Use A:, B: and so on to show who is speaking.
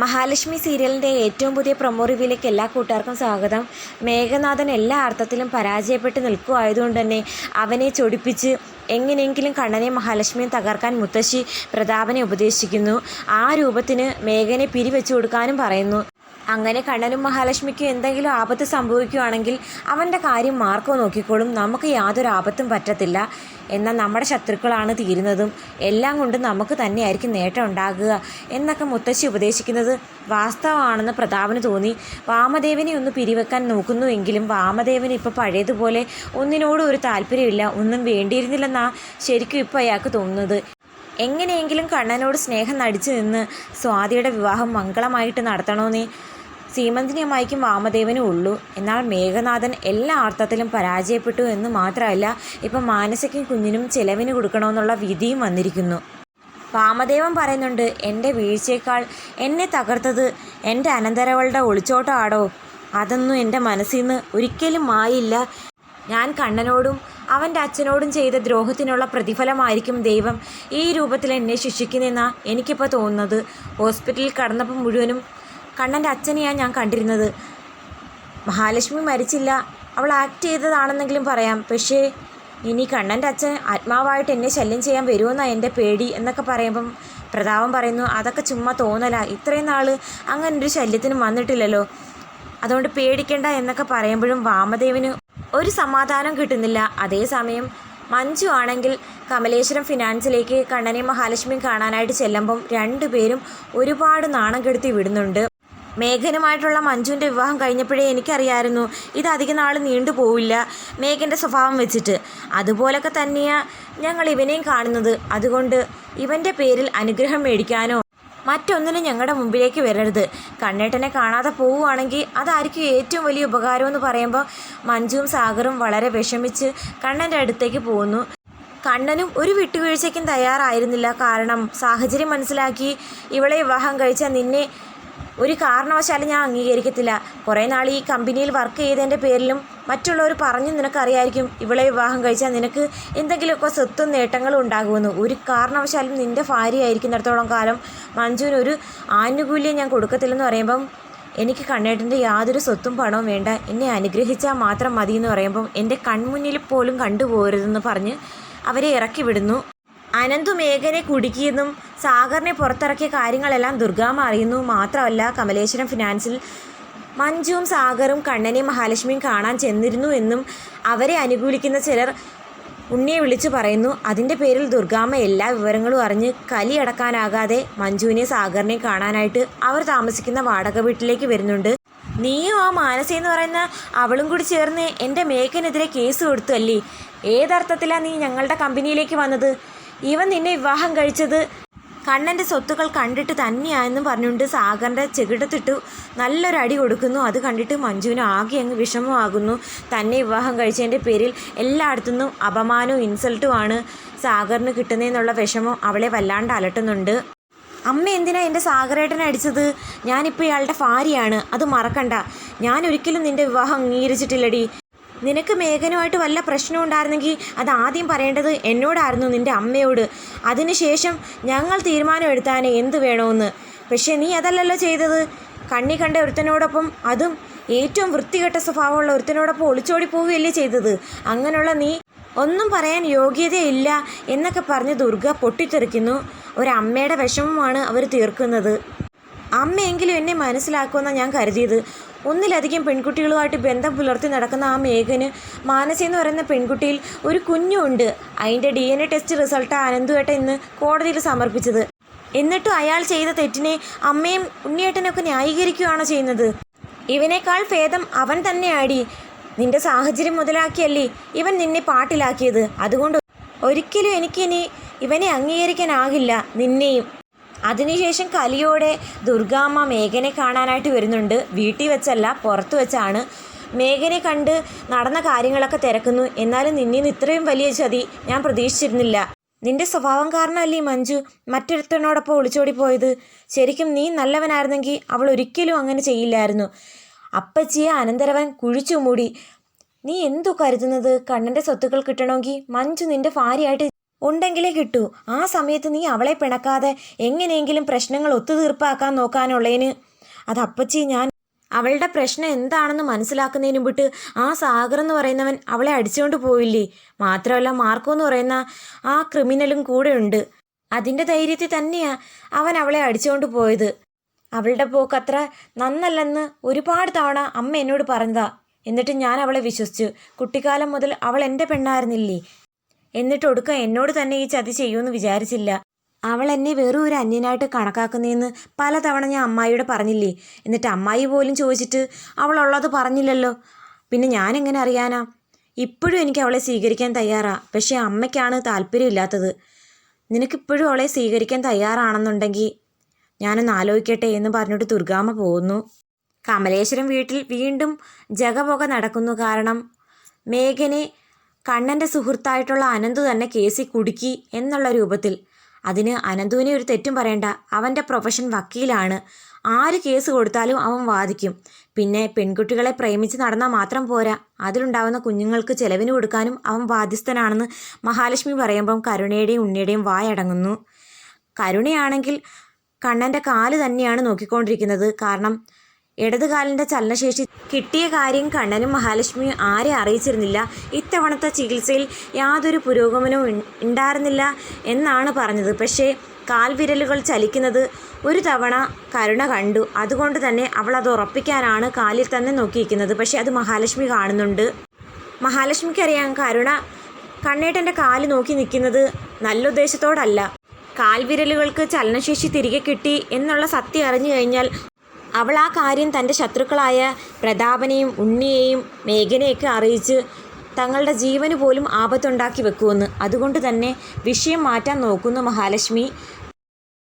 A: മഹാലക്ഷ്മി സീരിയലിന്റെ ഏറ്റവും പുതിയ പ്രൊമോ റിവ്യൂലേക്ക് എല്ലാ കൂട്ടുകാർക്കും സ്വാഗതം. മേഘനാഥൻ എല്ലാ അർത്ഥത്തിലും പരാജയപ്പെട്ട് നിൽക്കുമായതുകൊണ്ട് തന്നെ അവനെ ചൊടിപ്പിച്ച് എങ്ങനെയെങ്കിലും കണ്ണനെ മഹാലക്ഷ്മിയും തകർക്കാൻ മുത്തശ്ശി പ്രതാപനെ ഉപദേശിക്കുന്നു. ആ രൂപത്തിന് മേഘനെ പിരിവെച്ചു കൊടുക്കാനും പറയുന്നു. അങ്ങനെ കണ്ണനും മഹാലക്ഷ്മിക്കും എന്തെങ്കിലും ആപത്ത് സംഭവിക്കുകയാണെങ്കിൽ അവന്റെ കാര്യം മാർക്കോ നോക്കിക്കോളും. നമുക്ക് യാതൊരു ആപത്തും പറ്റത്തില്ല. എന്നാൽ നമ്മുടെ ശത്രുക്കളാണ് തീരുന്നതും എല്ലാം കൊണ്ടും നമുക്ക് തന്നെയായിരിക്കും നേട്ടം ഉണ്ടാകുക എന്നൊക്കെ മുത്തശ്ശി ഉപദേശിക്കുന്നത് വാസ്തവമാണെന്ന് പ്രതാപന് തോന്നി. വാമദേവനെ ഒന്ന് പിരിവെക്കാൻ നോക്കുന്നുവെങ്കിലും വാമദേവന് ഇപ്പോൾ പഴയതുപോലെ ഒന്നിനോടും ഒരു താല്പര്യമില്ല. ഒന്നും വേണ്ടിയിരുന്നില്ലെന്നാ ശരിക്കും ഇപ്പോൾ അയാൾക്ക് തോന്നുന്നത്. എങ്ങനെയെങ്കിലും കണ്ണനോട് സ്നേഹം നടിച്ചു നിന്ന് സ്വാതിയുടെ വിവാഹം മംഗളമായിട്ട് നടത്തണമെന്നേ സീമന്തിനി അമ്മായിക്കും വാമദേവനും ഉള്ളൂ. എന്നാൽ മേഘനാഥൻ എല്ലാ അർത്ഥത്തിലും പരാജയപ്പെട്ടു എന്ന് മാത്രമല്ല ഇപ്പം മാനസയ്ക്കും കുഞ്ഞിനും ചെലവിന് കൊടുക്കണമെന്നുള്ള വിധിയും വന്നിരിക്കുന്നു. വാമദേവൻ പറയുന്നുണ്ട് എന്റെ വീഴ്ചയേക്കാൾ എന്നെ തകർത്തത് എന്റെ അനന്തരവളുടെ ഒളിച്ചോട്ടമാടോ? അതൊന്നും എന്റെ മനസ്സിൽ നിന്ന് ഒരിക്കലും മായില്ല. ഞാൻ കണ്ണനോടും അവന്റെ അച്ഛനോടും ചെയ്ത ദ്രോഹത്തിനുള്ള പ്രതിഫലമായിരിക്കും ദൈവം ഈ രൂപത്തിൽ എന്നെ ശിക്ഷിക്കുന്നതെന്നാണ് എനിക്കിപ്പോൾ തോന്നുന്നത്. ഹോസ്പിറ്റലിൽ കടന്നപ്പോൾ മുഴുവനും കണ്ണന്റെ അച്ഛനെയാണ് ഞാൻ കണ്ടിരുന്നത്. മഹാലക്ഷ്മി മരിച്ചില്ല. അവൾ ആക്ട് ചെയ്തതാണെന്നെങ്കിലും പറയാം. പക്ഷേ ഇനി കണ്ണന്റെ അച്ഛൻ ആത്മാവായിട്ട് എന്നെ ശല്യം ചെയ്യാൻ വരുമെന്നാണ് എന്റെ പേടി എന്നൊക്കെ പറയുമ്പം പ്രതാപം പറയുന്നു അതൊക്കെ ചുമ്മാ തോന്നല. ഇത്രയും നാൾ അങ്ങനെ ഒരു ശല്യത്തിനും വന്നിട്ടില്ലല്ലോ. അതുകൊണ്ട് പേടിക്കണ്ട എന്നൊക്കെ പറയുമ്പോഴും വാമദേവിന് ഒരു സമാധാനം കിട്ടുന്നില്ല. അതേസമയം മഞ്ജു ആണെങ്കിൽ കമലേശ്വരം ഫിനാൻസിലേക്ക് കണ്ണനെയും മഹാലക്ഷ്മിയും കാണാനായിട്ട് ചെല്ലുമ്പം രണ്ടുപേരും ഒരുപാട് നാണം കെടുത്തി വിടുന്നുണ്ട്. മേഘനുമായിട്ടുള്ള മഞ്ജുവിന്റെ വിവാഹം കഴിഞ്ഞപ്പോഴേ എനിക്കറിയായിരുന്നു ഇത് അധിക നാൾ നീണ്ടു പോവില്ല മേഘന്റെ സ്വഭാവം വെച്ചിട്ട്. അതുപോലൊക്കെ തന്നെയാണ് ഞങ്ങൾ ഇവനെയും കാണുന്നത്. അതുകൊണ്ട് ഇവന്റെ പേരിൽ അനുഗ്രഹം മേടിക്കാനോ മറ്റൊന്നിനും ഞങ്ങളുടെ മുമ്പിലേക്ക് വരരുത്. കണ്ണേട്ടനെ കാണാതെ പോവുകയാണെങ്കിൽ അതായിരിക്കും ഏറ്റവും വലിയ ഉപകാരമെന്ന് പറയുമ്പോൾ മഞ്ജുവും സാഗറും വളരെ വിഷമിച്ച് കണ്ണന്റെ അടുത്തേക്ക് പോകുന്നു. കണ്ണനും ഒരു വിട്ടുവീഴ്ചയ്ക്കും തയ്യാറായിരുന്നില്ല. കാരണം സാഹചര്യം മനസ്സിലാക്കി ഇവളെ വിവാഹം കഴിച്ചാൽ നിന്നെ ഒരു കാരണവശാലും ഞാൻ അംഗീകരിക്കത്തില്ല. കുറേ നാൾ ഈ കമ്പനിയിൽ വർക്ക് ചെയ്തതിന്റെ പേരിലും മറ്റുള്ളവർ പറഞ്ഞു നിനക്കറിയായിരിക്കും ഇവളെ വിവാഹം കഴിച്ചാൽ നിനക്ക് എന്തെങ്കിലുമൊക്കെ സ്വത്തും നേട്ടങ്ങളും ഉണ്ടാകുമെന്ന്. ഒരു കാരണവശാലും നിന്റെ ഭാര്യയായിരിക്കുന്നിടത്തോളം കാലം മഞ്ജുവിന് ഒരു ആനുകൂല്യം ഞാൻ കൊടുക്കത്തില്ലെന്ന് പറയുമ്പം എനിക്ക് കണ്ണേട്ടന്റെ യാതൊരു സ്വത്തും പണവും വേണ്ട. എന്നെ അനുഗ്രഹിച്ചാൽ മാത്രം മതി എന്ന് പറയുമ്പം എന്റെ കൺമുന്നിൽ പോലും കണ്ടുപോകരുതെന്ന് പറഞ്ഞ് അവരെ ഇറക്കി വിടുന്നു അനന്തു മേഘനെ കുടുക്കിയെന്നും സാഗറിനെ പുറത്തിറക്കിയ കാര്യങ്ങളെല്ലാം ദുർഗാമ അറിയുന്നു. മാത്രമല്ല കമലേശ്വരം ഫിനാൻസിൽ മഞ്ജുവും സാഗറും കണ്ണനെയും മഹാലക്ഷ്മിയും കാണാൻ ചെന്നിരുന്നു എന്നും അവരെ അനുകൂലിക്കുന്ന ചിലർ ഉണ്ണിയെ വിളിച്ചു പറയുന്നു. അതിന്റെ പേരിൽ ദുർഗാമ്മ എല്ലാ വിവരങ്ങളും അറിഞ്ഞ് കലിയടക്കാനാകാതെ മഞ്ജുവിനെ സാഗറിനെ കാണാനായിട്ട് അവർ താമസിക്കുന്ന വാടക വീട്ടിലേക്ക് വരുന്നുണ്ട്. നീയും ആ മാനസ എന്ന് പറയുന്ന അവളും കൂടി ചേർന്ന് എന്റെ മേക്കനെതിരെ കേസ് കൊടുത്തു അല്ലേ? ഏതർത്ഥത്തിലാണ് നീ ഞങ്ങളുടെ കമ്പനിയിലേക്ക് വന്നത്? ഇവൻ നിന്നെ വിവാഹം കഴിച്ചത്? കണ്ണന്റെ സ്വത്തുക്കൾ കണ്ടിട്ട് തന്നെയാണെന്നും പറഞ്ഞുകൊണ്ട് സാഗറിന്റെ ചെകിടത്തിട്ട് നല്ലൊരു അടി കൊടുക്കുന്നു. അത് കണ്ടിട്ട് മഞ്ജുവിന് ആകെ അങ്ങ് വിഷമമാകുന്നു. തന്നെ വിവാഹം കഴിച്ചതിന്റെ പേരിൽ എല്ലായിടത്തുനിന്നും അപമാനവും ഇൻസൾട്ടുമാണ് സാഗറിന് കിട്ടുന്നതെന്നുള്ള വിഷമം അവളെ വല്ലാണ്ട് അലട്ടുന്നുണ്ട്. അമ്മ എന്തിനാ എന്റെ സാഗരേട്ടനെ അടിച്ചത്? ഞാനിപ്പോൾ ഇയാളുടെ ഭാര്യയാണ്. അത് മറക്കണ്ട. ഞാൻ ഒരിക്കലും നിന്റെ വിവാഹം അംഗീകരിച്ചിട്ടില്ലടി. നിനക്ക് മേഘനുമായിട്ട് വല്ല പ്രശ്നം ഉണ്ടായിരുന്നെങ്കിൽ അത് ആദ്യം പറയേണ്ടത് എന്നോടായിരുന്നു നിന്റെ അമ്മയോട്. അതിനുശേഷം ഞങ്ങൾ തീരുമാനം എടുത്താനെ എന്ത് വേണമെന്ന് പക്ഷേ നീ അതല്ലല്ലോ ചെയ്തത്. കണ്ണി കണ്ട ഒരുത്തനോടൊപ്പം അതും ഏറ്റവും വൃത്തികെട്ട സ്വഭാവമുള്ള ഒരുത്തനോടൊപ്പം ഒളിച്ചോടി പോവുകയല്ലേ ചെയ്തത്. അങ്ങനെയുള്ള നീ ഒന്നും പറയാൻ യോഗ്യതയില്ല എന്നൊക്കെ പറഞ്ഞ് ദുർഗ പൊട്ടിത്തെറിക്കുന്നു. ഒരമ്മയുടെ വിഷമമാണ് അവർ തീർക്കുന്നത്. അമ്മയെങ്കിലും എന്നെ മനസ്സിലാക്കുമെന്നാണ് ഞാൻ കരുതിയത്. ഒന്നിലധികം പെൺകുട്ടികളുമായിട്ട് ബന്ധം പുലർത്തി നടക്കുന്ന ആ മേഘന് മാനസി എന്ന് പറയുന്ന പെൺകുട്ടിയിൽ ഒരു കുഞ്ഞുണ്ട്. അതിന്റെ D N A test result അനന്തുവേട്ട ഇന്ന് കോടതിയിൽ സമർപ്പിച്ചത്. എന്നിട്ടും അയാൾ ചെയ്ത തെറ്റിനെ അമ്മയും ഉണ്ണിയേട്ടനൊക്കെ ന്യായീകരിക്കുകയാണോ ചെയ്യുന്നത്. ഇവനേക്കാൾ ഭേദം അവൻ തന്നെ തന്നെയാടി. നിന്റെ സാഹചര്യം മുതലാക്കിയല്ലേ ഇവൻ നിന്നെ പാട്ടിലാക്കിയത്. അതുകൊണ്ട് ഒരിക്കലും എനിക്കിനി ഇവനെ അംഗീകരിക്കാനാകില്ല. നിന്നെയും അതിനുശേഷം കലിയോടെ ദുർഗാമ്മ മേഘനെ കാണാനായിട്ട് വരുന്നുണ്ട്. വീട്ടിൽ വെച്ചല്ല പുറത്തു വെച്ചാണ്. മേഘനെ കണ്ട് നടന്ന കാര്യങ്ങളൊക്കെ തിരക്കുന്നു. എന്നാലും നിന്നിൽ നിന്ന് ഇത്രയും വലിയ ചതി ഞാൻ പ്രതീക്ഷിച്ചിരുന്നില്ല. നിന്റെ സ്വഭാവം കാരണമല്ലേ മഞ്ജു? മറ്റൊരുത്തനോടൊപ്പം ഒളിച്ചോടി പോയത്? ശരിക്കും നീ നല്ലവനായിരുന്നെങ്കിൽ അവൾ ഒരിക്കലും അങ്ങനെ ചെയ്യില്ലായിരുന്നു. അപ്പച്ചിയെ അനന്തരവൻ കുഴിച്ചു മൂടി നീ എന്തു കരുതുന്നത്? കണ്ണന്റെ സ്വത്തുക്കൾ കിട്ടണമെങ്കിൽ മഞ്ജു നിന്റെ ഭാര്യയായിട്ട് ഉണ്ടെങ്കിലേ കിട്ടൂ. ആ സമയത്ത് നീ അവളെ പിണക്കാതെ എങ്ങനെയെങ്കിലും പ്രശ്നങ്ങൾ ഒത്തുതീർപ്പാക്കാൻ നോക്കാനുള്ളതിന് അത് അപ്പച്ചി ഞാൻ അവളുടെ പ്രശ്നം എന്താണെന്ന് മനസ്സിലാക്കുന്നതിന് വിട്ട് ആ സാഗർ എന്ന് പറയുന്നവൻ അവളെ അടിച്ചുകൊണ്ട് പോയില്ലേ മാത്രമല്ല മാർക്കോ എന്ന് പറയുന്ന ആ ക്രിമിനലും കൂടെ ഉണ്ട്. അതിന്റെ ധൈര്യത്തിൽ തന്നെയാ അവൻ അവളെ അടിച്ചുകൊണ്ട് പോയത്. അവളുടെ പോക്ക് അത്ര നന്നല്ലെന്ന് ഒരുപാട് തവണ അമ്മ എന്നോട് പറഞ്ഞതാ. എന്നിട്ട് ഞാൻ അവളെ വിശ്വസിച്ചു. കുട്ടിക്കാലം മുതൽ അവൾ എന്റെ പെണ്ണായിരുന്നില്ലേ? എന്നിട്ട് ഒടുക്കം എന്നോട് തന്നെ ഈ ചതി ചെയ്യുമെന്ന് വിചാരിച്ചില്ല. അവൾ എന്നെ വെറും ഒരു അന്യനായിട്ട് കണക്കാക്കുന്നതെന്ന് പലതവണ ഞാൻ അമ്മായിയോട് പറഞ്ഞില്ലേ? എന്നിട്ട് അമ്മായി പോലും ചോദിച്ചിട്ട് അവൾ ഉള്ളത് പറഞ്ഞില്ലല്ലോ. പിന്നെ ഞാൻ എങ്ങനെ അറിയാനാ? ഇപ്പോഴും എനിക്ക് അവളെ സ്വീകരിക്കാൻ തയ്യാറാ. പക്ഷേ അമ്മയ്ക്കാണ് താല്പര്യമില്ലാത്തത് നിനക്കിപ്പോഴും അവളെ സ്വീകരിക്കാൻ തയ്യാറാണെന്നുണ്ടെങ്കിൽ ഞാനൊന്ന് ആലോചിക്കട്ടെ എന്ന് പറഞ്ഞിട്ട് ദുർഗാമ്മ പോകുന്നു. കമലേശ്വരം വീട്ടിൽ വീണ്ടും ജഗപൊക നടക്കുന്നു കാരണം മേഘനെ കണ്ണന്റെ സുഹൃത്തായിട്ടുള്ള അനന്തു തന്നെ കേസിൽ കുടുക്കി എന്നുള്ള രൂപത്തിൽ. അതിന് അനന്തുവിനെ ഒരു തെറ്റും പറയണ്ട. അവന്റെ പ്രൊഫഷൻ വക്കീലാണ്. ആര് കേസ് കൊടുത്താലും അവൻ വാദിക്കും. പിന്നെ പെൺകുട്ടികളെ പ്രേമിച്ച് നടന്നാൽ മാത്രം പോരാ. അതിലുണ്ടാവുന്ന കുഞ്ഞുങ്ങൾക്ക് ചെലവിന് കൊടുക്കാനും അവൻ ബാധ്യസ്ഥനാണെന്ന് മഹാലക്ഷ്മി പറയുമ്പം കരുണയുടെയും ഉണ്ണിയുടെയും വായടങ്ങുന്നു കരുണയാണെങ്കിൽ കണ്ണന്റെ കാൽ തന്നെയാണ് നോക്കിക്കൊണ്ടിരിക്കുന്നത്. കാരണം ഇടത് കാലിന്റെ ചലനശേഷി കിട്ടിയ കാര്യം കണ്ണനും മഹാലക്ഷ്മിയും ആരെ അറിയിച്ചിരുന്നില്ല. ഇത്തവണത്തെ ചികിത്സയിൽ യാതൊരു പുരോഗമനവും ഉണ്ടായിരുന്നില്ല എന്നാണ് പറഞ്ഞത്. പക്ഷേ കാൽവിരലുകൾ ചലിക്കുന്നത് ഒരു തവണ കരുണ കണ്ടു. അതുകൊണ്ട് തന്നെ അവൾ അത് ഉറപ്പിക്കാനാണ് കാലിൽ തന്നെ നോക്കിയിരിക്കുന്നത്. പക്ഷേ അത് മഹാലക്ഷ്മി കാണുന്നുണ്ട്. മഹാലക്ഷ്മിക്കറിയാം കരുണ കണ്ണേട്ടന്റെ കാൽ നോക്കി നിൽക്കുന്നത് നല്ല ഉദ്ദേശത്തോടല്ല കാൽവിരലുകൾക്ക് ചലനശേഷി തിരികെ കിട്ടി എന്നുള്ള സത്യം അറിഞ്ഞു കഴിഞ്ഞാൽ അവൾ ആ കാര്യം തന്റെ ശത്രുക്കളായ പ്രതാപനെയും ഉണ്ണിയെയും മേഘനയൊക്കെ അറിയിച്ച് തങ്ങളുടെ ജീവന് പോലും ആപത്തുണ്ടാക്കി വെക്കുമെന്ന്. അതുകൊണ്ട് തന്നെ വിഷയം മാറ്റാൻ നോക്കുന്നു മഹാലക്ഷ്മി.